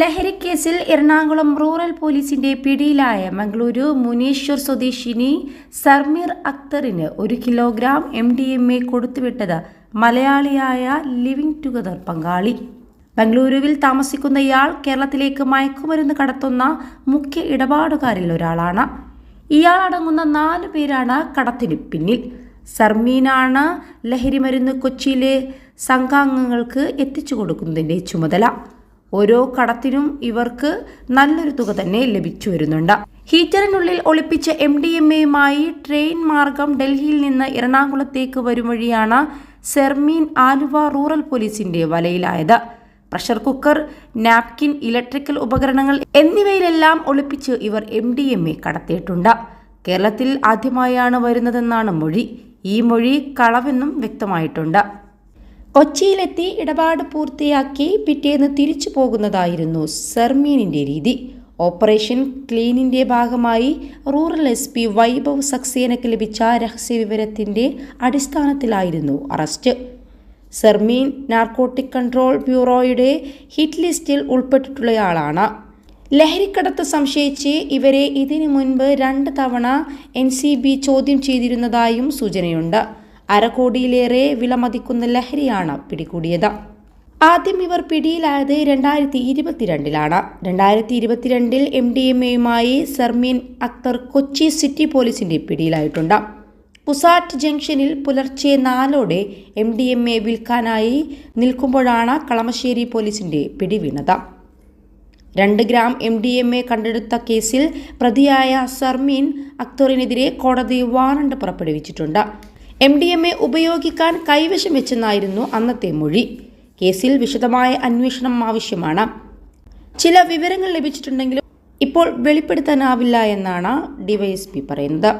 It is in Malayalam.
ലഹരിക്കേസിൽ എറണാകുളം റൂറൽ പോലീസിന്റെ പിടിയിലായ മംഗളൂരു മുനീശ്വർ സ്വദേശിനി സർമീർ അക്തറിന് ഒരു kilogram M D M A കൊടുത്തുവിട്ടത് മലയാളിയായ ലിവിംഗ് ടുഗദർ പങ്കാളി. ബംഗളൂരുവിൽ താമസിക്കുന്ന ഇയാൾ കേരളത്തിലേക്ക് മയക്കുമരുന്ന് കടത്തുന്ന മുഖ്യ ഇടപാടുകാരിൽ ഒരാളാണ്. ഇയാളടങ്ങുന്ന നാല് പേരാണ് കടത്തിനു പിന്നിൽ. സർമീനാണ് ലഹരിമരുന്ന് കൊച്ചിയിലെ സംഘാംഗങ്ങൾക്ക് എത്തിച്ചു കൊടുക്കുന്നതിന്റെ ചുമതല. ഓരോ കടത്തിനും ഇവർക്ക് നല്ലൊരു തുക തന്നെ ലഭിച്ചു വരുന്നുണ്ട്. ഹീറ്ററിനുള്ളിൽ ഒളിപ്പിച്ച എം ഡി എം എയുമായി ട്രെയിൻ മാർഗം ഡൽഹിയിൽ നിന്ന് എറണാകുളത്തേക്ക് വരും വഴിയാണ് സെർമീൻ ആലുവ റൂറൽ പോലീസിന്റെ വലയിലായത്. പ്രഷർ കുക്കർ നാപ്കിൻ ഇലക്ട്രിക്കൽ ഉപകരണങ്ങൾ എന്നിവയിലെല്ലാം ഒളിപ്പിച്ച് ഇവർ എം ഡി എം എ കടത്തിയിട്ടുണ്ട്. കേരളത്തിൽ ആദ്യമായാണ് വരുന്നതെന്നാണ് മൊഴി. ഈ മൊഴി കളവെന്നും വ്യക്തമായിട്ടുണ്ട്. കൊച്ചിയിലെത്തി ഇടപാട് പൂർത്തിയാക്കി പിറ്റേന്ന് തിരിച്ചു പോകുന്നതായിരുന്നു സെർമീനിന്റെ രീതി. ഓപ്പറേഷൻ ക്ലീനിന്റെ ഭാഗമായി റൂറൽ എസ് പി വൈഭവ് സക്സേനയ്ക്ക് ലഭിച്ച രഹസ്യവിവരത്തിന്റെ അടിസ്ഥാനത്തിലായിരുന്നു അറസ്റ്റ്. സെർമീൻ നാർക്കോട്ടിക് കൺട്രോൾ ബ്യൂറോയുടെ ഹിറ്റ് ലിസ്റ്റിൽ ഉൾപ്പെട്ടിട്ടുള്ളയാളാണ്. ലഹരിക്കടത്ത് സംശയിച്ച് ഇവരെ ഇതിനു മുൻപ് രണ്ട് തവണ എൻ ചോദ്യം ചെയ്തിരുന്നതായും സൂചനയുണ്ട്. അരകോടിയിലേറെ വിലമതിക്കുന്ന ലഹരിയാണ് പിടികൂടിയത്. ആദ്യം ഇവർ പിടിയിലായത് രണ്ടായിരത്തി ഇരുപത്തിരണ്ടിലാണ് രണ്ടായിരത്തി ഇരുപത്തിരണ്ടിൽ എം ഡി എം എയുമായി സർമീൻ അക്തർ കൊച്ചി സിറ്റി പോലീസിന്റെ പിടിയിലായിട്ടുണ്ട്. പുസാറ്റ് ജംഗ്ഷനിൽ പുലർച്ചെ നാലോടെ എം ഡി എം എ വിൽക്കാനായി നിൽക്കുമ്പോഴാണ് കളമശ്ശേരി പോലീസിന്റെ പിടിവീണത്. രണ്ട് gram M D M A കണ്ടെടുത്ത കേസിൽ പ്രതിയായ സർമീൻ അക്തറിനെതിരെ കോടതി വാറണ്ട് പുറപ്പെടുവിച്ചിട്ടുണ്ട്. എം ഡി എം എ ഉപയോഗിക്കാൻ കൈവശം വെച്ചെന്നായിരുന്നു അന്നത്തെ മൊഴി. കേസിൽ വിശദമായ അന്വേഷണം ആവശ്യമാണ്. ചില വിവരങ്ങൾ ലഭിച്ചിട്ടുണ്ടെങ്കിലും ഇപ്പോൾ വെളിപ്പെടുത്താനാവില്ല എന്നാണ് ഡിവൈഎസ്പി പറയുന്നത്.